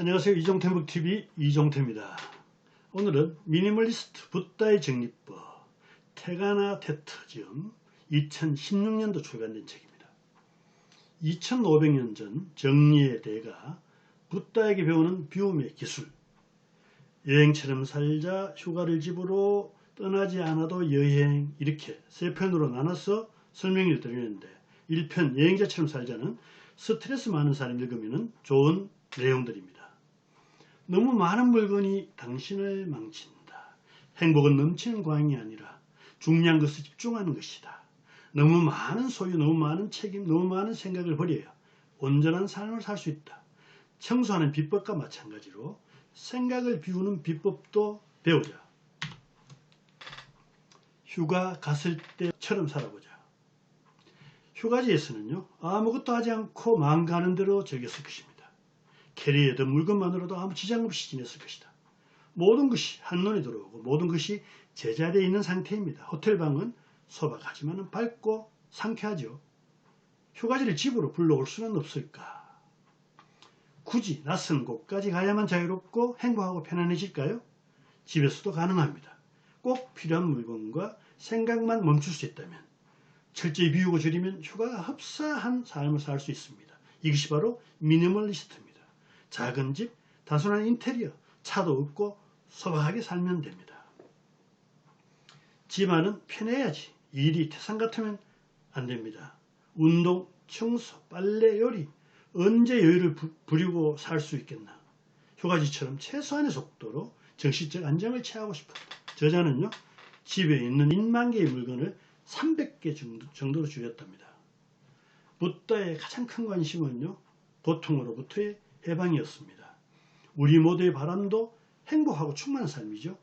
안녕하세요. 이종태북TV 이종태입니다. 오늘은 미니멀리스트 붓다의 정리법 테가나 테트즘 2016년도 출간된 책입니다. 2500년 전 정리의 대가 붓다에게 배우는 비움의 기술 여행처럼 살자 휴가를 집으로 떠나지 않아도 여행 이렇게 세 편으로 나눠서 설명을 드리는데 1편 여행자처럼 살자는 스트레스 많은 사람이 읽으면 좋은 내용들입니다. 너무 많은 물건이 당신을 망친다. 행복은 넘치는 광이 아니라 중요한 것을 집중하는 것이다. 너무 많은 소유, 너무 많은 책임, 너무 많은 생각을 버려야 온전한 삶을 살 수 있다. 청소하는 비법과 마찬가지로 생각을 비우는 비법도 배우자. 휴가 갔을 때처럼 살아보자. 휴가지에서는요, 아무것도 하지 않고 마음 가는 대로 즐겼을 것입니다. 캐리에 든 물건만으로도 아무 지장 없이 지냈을 것이다. 모든 것이 한눈에 들어오고 모든 것이 제자리에 있는 상태입니다. 호텔방은 소박하지만 밝고 상쾌하죠. 휴가지를 집으로 불러올 수는 없을까? 굳이 낯선 곳까지 가야만 자유롭고 행복하고 편안해질까요? 집에서도 가능합니다. 꼭 필요한 물건과 생각만 멈출 수 있다면 철저히 비우고 줄이면 휴가가 흡사한 삶을 살 수 있습니다. 이것이 바로 미니멀리스트입니다. 작은 집, 단순한 인테리어, 차도 없고 소박하게 살면 됩니다. 집안은 편해야지 일이 태산 같으면 안 됩니다. 운동, 청소, 빨래, 요리 언제 여유를 부리고 살 수 있겠나. 휴가지처럼 최소한의 속도로 정신적 안정을 취하고 싶었다. 저자는요. 집에 있는 1만 개의 물건을 300개 정도로 줄였답니다. 부다의 가장 큰 관심은요. 고통으로부터의 해방이었습니다. 우리 모두의 바람도 행복하고 충만한 삶이죠.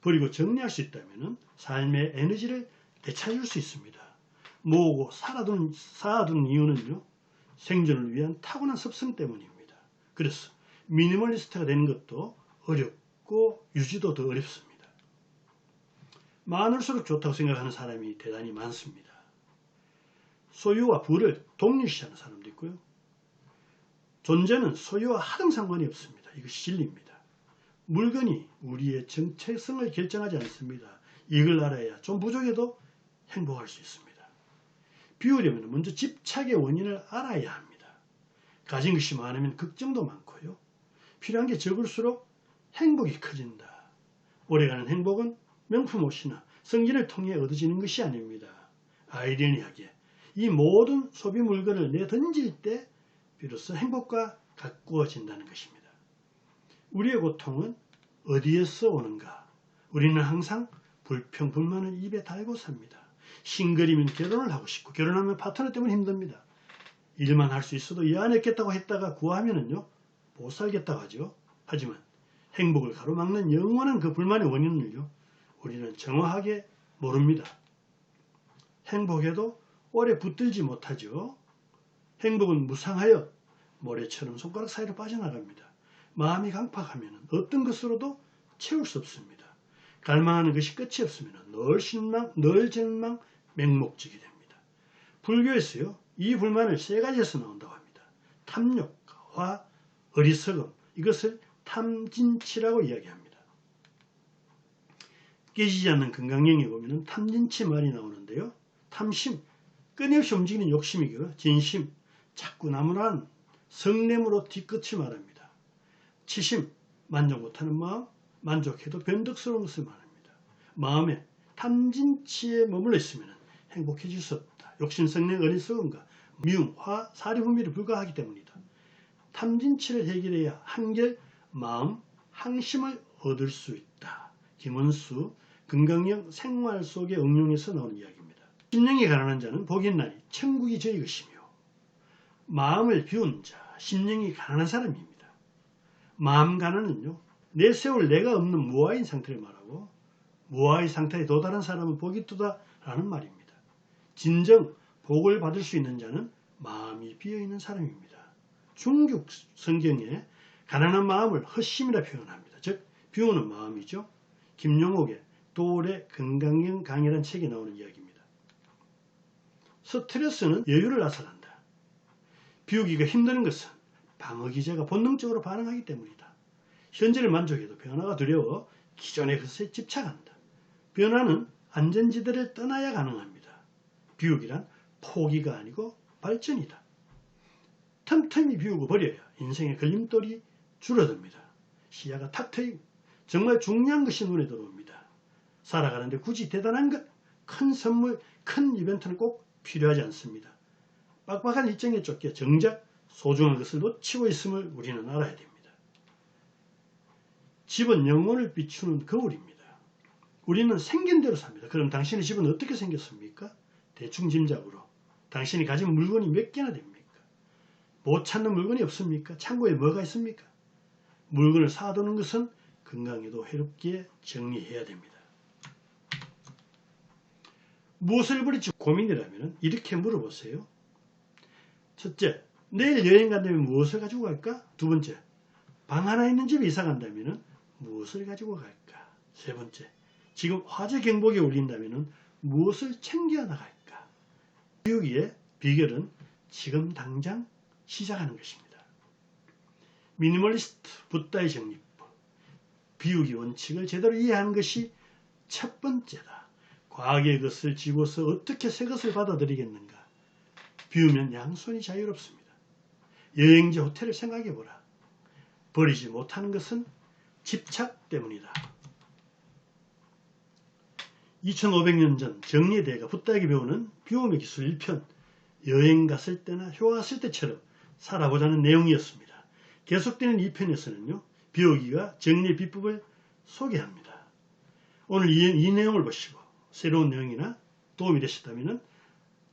그리고 정리할 수 있다면 삶의 에너지를 되찾을 수 있습니다. 모으고 쌓아둔, 쌓아둔 이유는요. 생존을 위한 타고난 습성 때문입니다. 그래서 미니멀리스트가 되는 것도 어렵고 유지도 더 어렵습니다. 많을수록 좋다고 생각하는 사람이 대단히 많습니다. 소유와 부를 동일시하는 사람도 있고요. 존재는 소유와 하등 상관이 없습니다. 이것이 진리입니다. 물건이 우리의 정체성을 결정하지 않습니다. 이걸 알아야 좀 부족해도 행복할 수 있습니다. 비우려면 먼저 집착의 원인을 알아야 합니다. 가진 것이 많으면 걱정도 많고요. 필요한 게 적을수록 행복이 커진다. 오래가는 행복은 명품 옷이나 성진을 통해 얻어지는 것이 아닙니다. 아이러니하게 이 모든 소비 물건을 내던질 때 비로소 행복과 가꾸어진다는 것입니다. 우리의 고통은 어디에서 오는가? 우리는 항상 불평, 불만을 입에 달고 삽니다. 싱글이면 결혼을 하고 싶고 결혼하면 파트너 때문에 힘듭니다. 일만 할 수 있어도 이 안에 있겠다고 했다가 구하면은요 못 살겠다고 하죠. 하지만 행복을 가로막는 영원한 그 불만의 원인을요 우리는 정확하게 모릅니다. 행복에도 오래 붙들지 못하죠. 행복은 무상하여 모래처럼 손가락 사이로 빠져나갑니다. 마음이 강팍하면 어떤 것으로도 채울 수 없습니다. 갈망하는 것이 끝이 없으면 늘 실망, 늘 절망, 맹목적이 됩니다. 불교에서요, 이 불만을 세 가지에서 나온다고 합니다. 탐욕, 화, 어리석음, 이것을 탐진치라고 이야기합니다. 깨지지 않는 건강령에 보면 탐진치 말이 나오는데요. 탐심, 끊임없이 움직이는 욕심이고요. 진심, 자꾸 나무란 성냄으로 뒤끝이 말합니다. 치심, 만족 못하는 마음, 만족해도 변덕스러운 것을 말합니다. 마음에 탐진치에 머물러 있으면 행복해질 수 없다. 욕심, 성냄, 어리석음과 미움, 화, 사리 분비를 불가하기 때문이다. 탐진치를 해결해야 한결 마음, 항심을 얻을 수 있다. 김원수 건강형 생활 속의 응용에서 나오는 이야기입니다. 심령이 가난한 자는 복이 있나니 천국이 저희 것이며 마음을 비운 자, 심령이 가난한 사람입니다. 마음 가난은요, 내세울 내가 없는 무아인 상태를 말하고 무아의 상태에 도달한 사람은 복이 뜨다라는 말입니다. 진정 복을 받을 수 있는 자는 마음이 비어있는 사람입니다. 중국 성경에 가난한 마음을 헛심이라 표현합니다. 즉 비우는 마음이죠. 김용옥의 도울의 건강형 강의라는 책에 나오는 이야기입니다. 스트레스는 여유를 앗아간다. 비우기가 힘드는 것은 방어 기제가 본능적으로 반응하기 때문이다. 현재를 만족해도 변화가 두려워 기존의 것에 집착한다. 변화는 안전지대를 떠나야 가능합니다. 비우기란 포기가 아니고 발전이다. 틈틈이 비우고 버려야 인생의 걸림돌이 줄어듭니다. 시야가 탁 트이고 정말 중요한 것이 눈에 들어옵니다. 살아가는데 굳이 대단한 것, 큰 선물, 큰 이벤트는 꼭 필요하지 않습니다. 빡빡한 일정에 쫓겨 정작 소중한 것을 놓치고 있음을 우리는 알아야 됩니다. 집은 영혼을 비추는 거울입니다. 우리는 생긴 대로 삽니다. 그럼 당신의 집은 어떻게 생겼습니까? 대충 짐작으로. 당신이 가진 물건이 몇 개나 됩니까? 못 찾는 물건이 없습니까? 창고에 뭐가 있습니까? 물건을 사두는 것은 건강에도 해롭게 정리해야 됩니다. 무엇을 버릴지 고민이라면 이렇게 물어보세요. 첫째, 내일 여행 간다면 무엇을 가지고 갈까? 두 번째, 방 하나 있는 집에 이사 간다면 무엇을 가지고 갈까? 세 번째, 지금 화재 경보기 울린다면 무엇을 챙겨 나갈까? 비우기의 비결은 지금 당장 시작하는 것입니다. 미니멀리스트 붓다의 정리법 비우기 원칙을 제대로 이해하는 것이 첫 번째다. 과학의 것을 지고서 어떻게 새 것을 받아들이겠는가? 비우면 양손이 자유롭습니다. 여행지 호텔을 생각해보라. 버리지 못하는 것은 집착 때문이다. 2500년 전 정리대가 붓다에게 배우는 비움의 기술 1편 여행 갔을 때나 휴가 갔을 때처럼 살아보자는 내용이었습니다. 계속되는 2편에서는요. 비우기가 정리의 비법을 소개합니다. 오늘 이, 이 내용을 보시고 새로운 내용이나 도움이 되셨다면